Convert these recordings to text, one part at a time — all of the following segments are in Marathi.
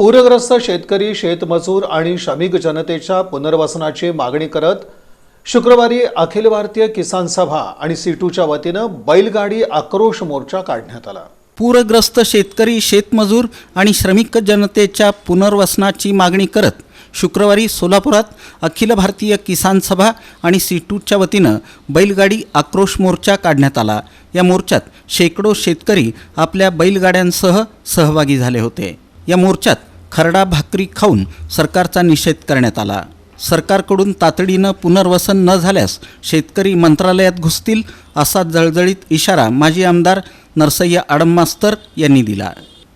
पूरग्रस्त शेतकरी शेतमजूर आणि श्रमिक जनतेच्या पुनर्वसनाची मागणी करत शुक्रवारी अखिल भारतीय किसान सभा आणि सीटूच्या वतीनं बैलगाडी आक्रोश मोर्चा काढण्यात आला. पूरग्रस्त शेतकरी शेतमजूर आणि श्रमिक जनतेच्या पुनर्वसनाची मागणी करत शुक्रवारी सोलापुरात अखिल भारतीय किसान सभा आणि सीटूच्या वतीनं बैलगाडी आक्रोश मोर्चा काढण्यात आला. या मोर्चात शेकडो शेतकरी आपल्या बैलगाड्यांसह सहभागी झाले होते. या मोर्चात खरडा भाकरी खाऊन सरकारचा निषेध करण्यात आला. सरकारकडून तातडीनं पुनर्वसन न झाल्यास शेतकरी मंत्रालयात घुसतील असा जळजळीत इशारा माजी आमदार नरसय्या आडममास्तर यांनी दिला.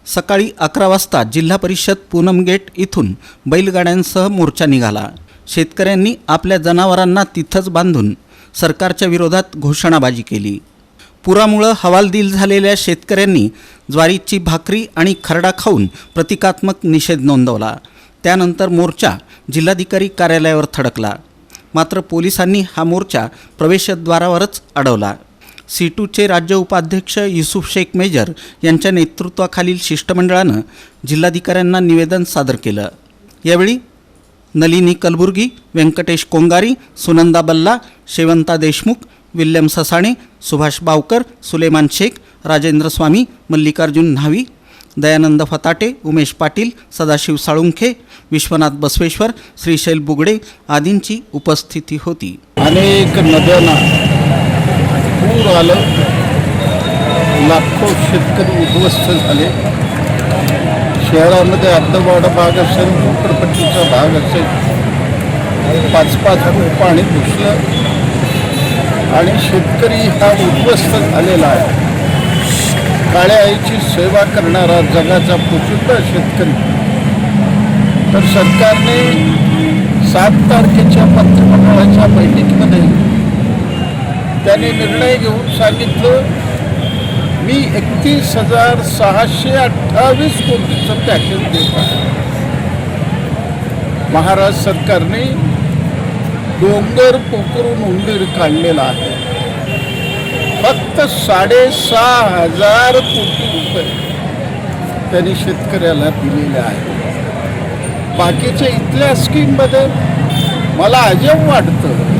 सकाळी अकरा वाजता जिल्हा परिषद पूनम गेट इथून बैलगाड्यांसह मोर्चा निघाला. शेतकऱ्यांनी आपल्या जनावरांना तिथंच बांधून सरकारच्या विरोधात घोषणाबाजी केली. पुरामुळं हवालदिल झालेल्या शेतकऱ्यांनी ज्वारीची भाकरी आणि खरडा खाऊन प्रतिकात्मक निषेध नोंदवला. त्यानंतर मोर्चा जिल्हाधिकारी कार्यालयावर थडकला. मात्र पोलिसांनी हा मोर्चा प्रवेशद्वारावरच अडवला. सी टूचे राज्य उपाध्यक्ष युसुफ शेख मेजर यांच्या नेतृत्वाखालील शिष्टमंडळानं जिल्हाधिकाऱ्यांना निवेदन सादर केलं. यावेळी नलिनी कलबुर्गी व्यंकटेश कोंगारी सुनंदा बल्ला शेवंता देशमुख विल्यम ससाणे सुभाष बावकर सुलेमान शेख राजेंद्र स्वामी मल्लिकार्जुन न्हावी दयानंद फताटे उमेश पाटील सदाशिव साळुंखे विश्वनाथ बसवेश्वर श्रीशैल बुगडे आदींची उपस्थिती होती. अनेक नद्यांना पूर आलं. लाखो शेतकरी उद्ध्वस्त झाले. शहरामध्ये अर्धवाडा भाग असेल झोपडपट्टीचा भाग असेल पाच पाच फूट पाणी घुसलं आणि शेतकरी हा उद्ध्वस्त झालेला आहे. काळ्या आईची सेवा करणारा जगाचा प्रसिद्ध शेतकरी. तर सरकारने सात तारखेच्या मंत्रिमंडळाच्या बैठकीमध्ये त्यांनी निर्णय घेऊन सांगितलं मी एकतीस हजार सहाशे अठ्ठावीस कोटीचं पॅकेज देत आहे. महाराज सरकारने डोंगर पोकरून उंदीर काढलेला आहे. फक्त साडेसहा हजार कोटी रुपये त्यांनी शेतकऱ्याला दिलेले आहे बाकीच्या इथल्या स्कीममध्ये मला अजब वाटतं.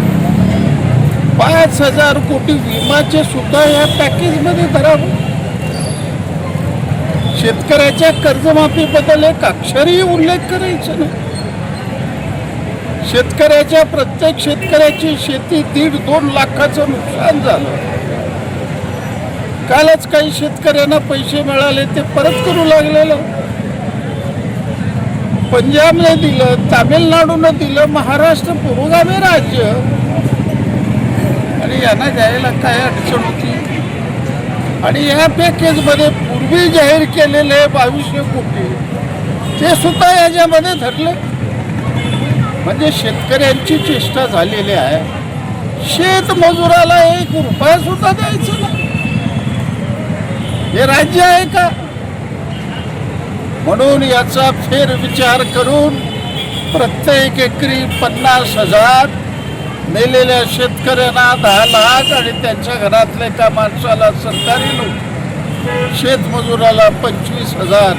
पाच हजार कोटी विमाचे सुद्धा या पॅकेजमध्ये धरावं शेतकऱ्याच्या कर्जमाफीबद्दल एक अक्षरही उल्लेख करायचा नाही. शेतकऱ्याच्या प्रत्येक शेतकऱ्याची शेती दीड दोन लाखाचं नुकसान झालं. कालच काही शेतकऱ्यांना पैसे मिळाले ते परत करू लागलेलं. पंजाबने दिलं तामिळनाडूनं दिलं महाराष्ट्र पुरोगामी राज्य. आणि यांना द्यायला काय अडचण होती? आणि या पॅकेजमध्ये पूर्वी जाहीर केलेले बावीसशे कोटी ते सुद्धा याच्यामध्ये धरले. म्हणजे शेतकऱ्यांची चेष्टा झालेली आहे. शेतमजुराला एक रुपया सुद्धा द्यायचं नाही. हे राज्य आहे का? म्हणून याचा फेरविचार करून प्रत्येक एकरी पन्नास हजार मेलेल्या शेतकऱ्यांना दहा लाख आणि त्यांच्या घरातल्या त्या माणसाला सरकारी लोक शेतमजुराला पंचवीस हजार.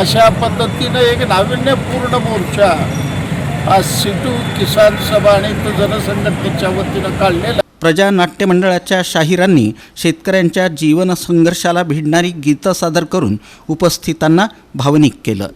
अशा पद्धतीनं एक नाविन्यपूर्ण मोर्चा आज सिटू किसान सभा आणि जनसंघटनेच्या वतीनं काढलेला. प्रजा नाट्य मंडळाच्या शाहिरांनी शेतकऱ्यांच्या जीवन संघर्षाला भिडणारी गीतं सादर करून उपस्थितांना भावनिक केलं.